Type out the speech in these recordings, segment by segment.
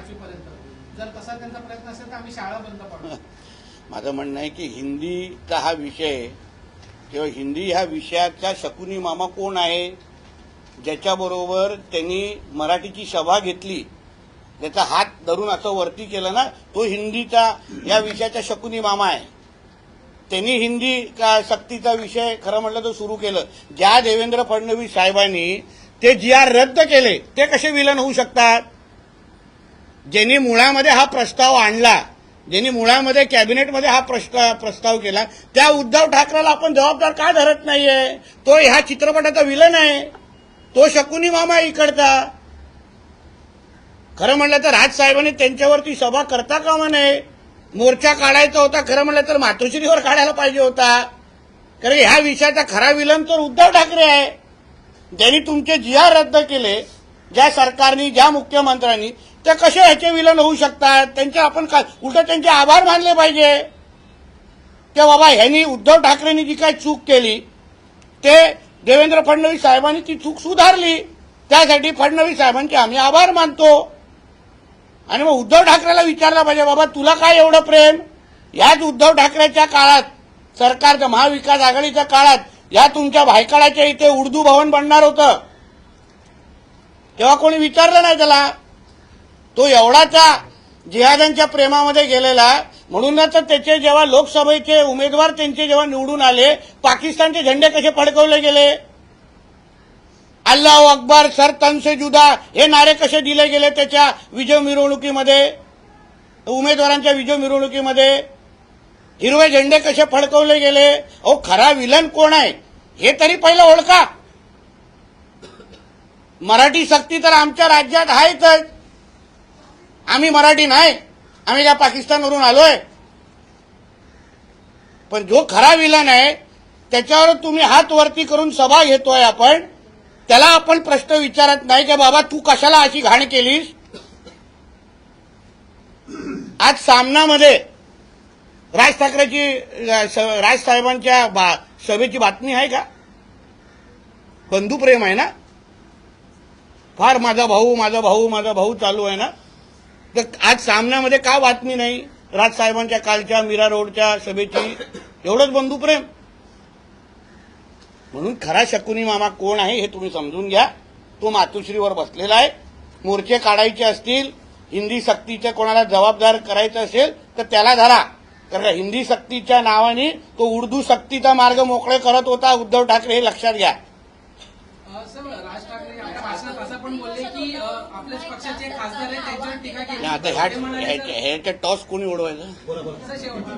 पाचवीपर्यंत. जर तसा त्यांचा प्रयत्न असेल तर आम्ही शाळा बंद पाडू. माझं म्हणणं आहे की हिंदीचा हा विषय किंवा हिंदी ह्या विषयाचा शकुनी मामा कोण आहे ज्याच्याबरोबर त्यांनी मराठीची सभा घेतली त्याचा हात धरून असं वरती केलं ना तो हिंदीचा या विषयाचा शकुनी मामा आहे. त्यांनी हिंदी का सक्तीचा विषय खरं म्हटलं तर सुरू केलं. ज्या देवेंद्र फडणवीस साहेबांनी ते जी आर रद्द केले ते कसे विलन होऊ शकतात? ज्यांनी मुळामध्ये हा प्रस्ताव आणला ज्यांनी मुळामध्ये कॅबिनेटमध्ये हा प्रस्ताव प्रस्ताव केला त्या उद्धव ठाकरेला आपण जबाबदार का धरत नाहीये? तो ह्या चित्रपटाचा विलन आहे. तो शकुनी मामा इकडचा. खरं म्हणलं तर राजसाहेबांनी त्यांच्यावरती सभा करता कामा नये. मोर्चा काढायचा होता खरं म्हणलं तर मातोश्रीवर काढायला पाहिजे होता. कारण ह्या विषयाचा खरा विलन तर उद्धव ठाकरे आहे. ज्यांनी तुमचे जी आर रद्द केले ज्या सरकारनी ज्या मुख्यमंत्र्यांनी ते कसे ह्याचे विलन होऊ शकतात? त्यांचे आपण काय उलट त्यांचे आभार मानले पाहिजे. ते बाबा ह्यांनी उद्धव ठाकरेंनी जी काय चूक केली ते देवेंद्र फडणवीस साहेबांनी ती चूक सुधारली. त्यासाठी फडणवीस साहेबांचे आम्ही आभार मानतो. आणि मग उद्धव ठाकरेला विचारलं पाहिजे बाबा तुला काय एवढं प्रेम? याच उद्धव ठाकरेच्या काळात सरकारच्या महाविकास आघाडीच्या काळात या तुमच्या भायकाळाच्या इथे उर्दू भवन बनणार होतं. तेव्हा कोणी विचारलं नाही त्याला? तो एवढाचा जिहादांच्या प्रेमामध्ये गेलेला म्हणूनच त्याचे जेव्हा लोकसभेचे उमेदवार त्यांचे जेव्हा निवडून आले पाकिस्तानचे झेंडे कसे फडकवले गेले? अल्लाह अकबर सर तनसे जुदा हे नारे कसे दिले गेले त्याच्या विजय मिरवणुकीमध्ये? उमेदवारांच्या विजय मिरवणुकीमध्ये? हिरवे झेंडे कसे फडकवले गेले? अहो खरा विलन कोण आहे? हे तरी पहिलं ओळखा. मराठी सक्ती तर आमच्या राज्यात आहेतच. आम्ही मराठी नाही. आम्ही त्या पाकिस्तानवरून आलोय. पण जो खरा विलन आहे त्याच्यावर तुम्ही हात वरती करून सभा घेतोय आपण त्याला आपण प्रश्न विचारत नाही की बाबा तू कशाला अशी घाण केलीस? आज सामनामध्ये राज ठाकरेची राज साहेबांच्या बा- सभेची बातमी आहे का? बंधुप्रेम आहे ना? फार माझा भाऊ माझा भाऊ माझा भाऊ चालू आहे ना? तर आज सामन्यामध्ये का बातमी नाही? राजसाहेबांच्या कालच्या मीरा रोडच्या सभेची एवढंच बंधुप्रेम. म्हणून खरा शकुनी मामा कोण आहे हे तुम्ही समजून घ्या. तो मातुश्रीवर बसलेला आहे. मोर्चे काढायचे असतील हिंदी सक्तीच्या कोणाला जबाबदार करायचं असेल तर त्याला धरा. कारण का हिंदी सक्तीच्या नावाने तो उर्दू सक्तीचा मार्ग मोकळे करत होता. उद्धव ठाकरे हे लक्षात घ्या अ, सर राज ठाकरे आपल्या भाषणात असं पण बोलले की अ, आपल्याच पक्षाचे खासदार आहेत त्यांच्यावर टीका केली. आता ह्या टॉस कोणी शेवटी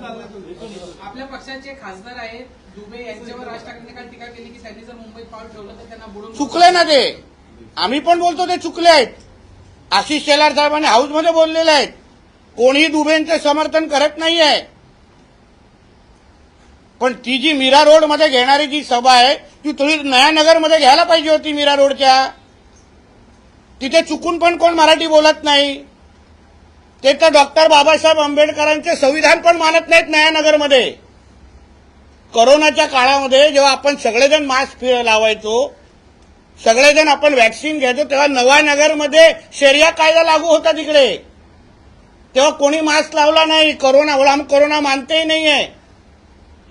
आपल्या पक्षाचे खासदार आहेत दुबे यांच्यावर राज ठाकरेंनी काल टीका केली की त्यांनी जर मुंबईत पाऊल ठेवलं तर त्यांना बुडून चुकले ना ते. आम्ही पण बोलतो ते चुकले आहेत. आशिष शेलार साहेबांनी हाऊसमध्ये बोललेले आहेत. कोणीही दुबेंचं समर्थन करत नाहीये. पण ती जी मीरा रोडमध्ये घेणारी जी सभा आहे ती थोडी नयानगरमध्ये घ्यायला पाहिजे होती मीरा रोडच्या. तिथे चुकून पण कोण मराठी बोलत नाही. ते तर डॉक्टर बाबासाहेब आंबेडकरांचे संविधान पण मानत नाहीत नयानगरमध्ये. करोनाच्या काळामध्ये जेव्हा आपण सगळेजण मास्क लावायचो सगळेजण आपण व्हॅक्सिन घ्यायचो तेव्हा नवानगरमध्ये शेरिया कायदा लागू होता तिकडे. तेव्हा कोणी मास्क लावला नाही करोना हम कोरोना मानतेही नाहीये.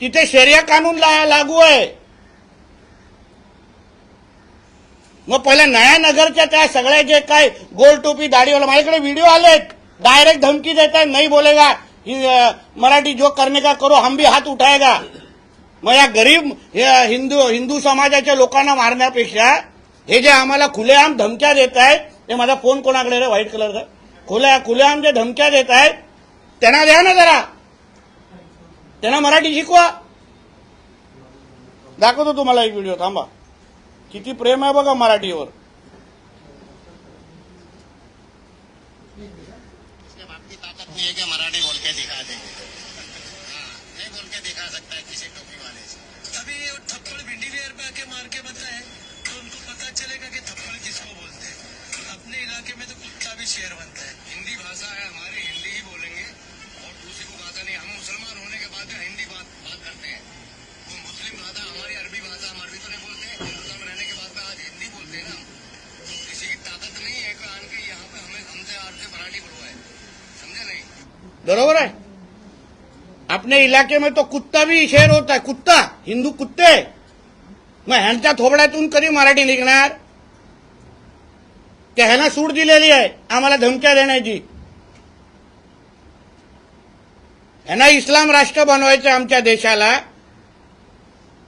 तिथे शेरिया कानून लागू आहे. मग पहिल्या नयानगरच्या त्या सगळ्या जे काय गोल टोपी दाढीवाला माझ्याकडे व्हिडिओ आलेत. डायरेक्ट धमकी देत आहे नाही बोलेगा. मराठी जो करने का करो हम भी हात उठायगा मग या गरीब हिंदू हिंदू समाजाच्या लोकांना मारण्यापेक्षा हे जे आम्हाला खुलेआम धमक्या देत आहेत ते माझा फोन कोणाकडे रे? व्हाईट कलरचा. खुल्या खुलेआम जे धमक्या देत आहेत त्यांना द्या ना जरा. त्यांना मराठी शिकवा. दाखवतो तुम्हाला एक व्हिडिओ थांबा. किती प्रेम है कि मराठी बोल के दिखा हाँ, नहीं बोल के दिखा सकता है किसी टोपी वाले से। अभी थप्पड़ भिंडी वेयर पे आके मार के बताए तो उनको पता चलेगा कि थप्पड़ किसको बोलते हैं। अपने इलाके में तो कुत्ता भी शेर बनता है। हिंदी भाषा है हमारी हिंदी बरोबर है अपने इलाके में तो कुत्ता भी शेर होता है कुत्ता हिंदू कुत्ते. मग ह्यांच्या थोबड्यातून कधी मराठी निघणार? त्या ह्यांना सूट दिलेली आहे आम्हाला धमक्या देण्याची. ह्यांना इस्लाम राष्ट्र बनवायचं आहे आमच्या देशाला.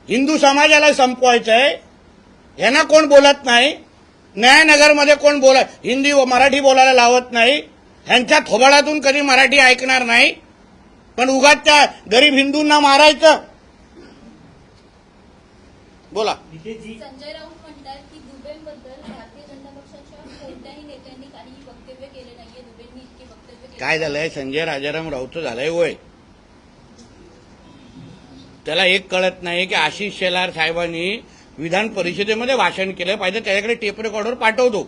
हिंदू समाजाला संपवायचं आहे. ह्यांना कोण बोलत नाही? न्यायनगरमध्ये कोण बोला हिंदी व मराठी बोलायला लावत नाही. ह्यांच्या थोबाडातून कधी मराठी ऐकणार नाही? पण उगाच त्या गरीब हिंदूंना मारायचं? बोला. संजय राऊत म्हणतात की दुबेंबद्दल भारतीय जनता पक्षाच्या कोणत्याही नेत्यांनी काहीही वक्तव्य केले नाहीये. दुबेंनी इतकी वक्तव्य केली. काय झालंय? संजय राजाराम राऊत झालंय वय. त्याला एक कळत नाही की आशिष शेलार साहेबांनी विधान परिषदेमध्ये भाषण केलं. पाहिजे त्याच्याकडे टेप रेकॉर्डर पाठवतो.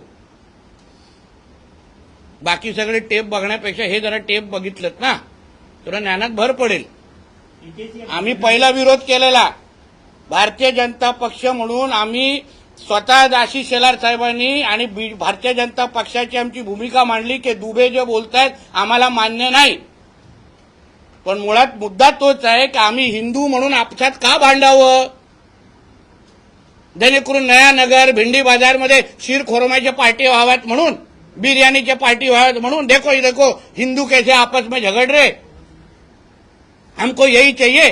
बाकी सगळे टेप बघण्यापेक्षा हे जरा टेप बघितलं ना. तुला ज्ञानात भर पडेल. आम्ही पहिला विरोध केलेला. भारतीय जनता पक्ष म्हणून आम्ही स्वतः आशिष शेलार साहेबांनी आणि भारतीय जनता पक्षाची आमची भूमिका मांडली की दुबे जे बोलतायत आम्हाला मान्य नाही. पण मुळात मुद्दा तोच आहे की आम्ही हिंदू म्हणून आपसात का भांडावं? जेणेकरून नया नगर भिंडी बाजारमध्ये शिरखोरमाच्या पार्टी व्हाव्यात म्हणून बिर्याणीच्या पार्टी व्हाव्यात म्हणून देखो ये देखो हिंदू कैसे आपस में झगड़ रहे? हमको यही चाहिए।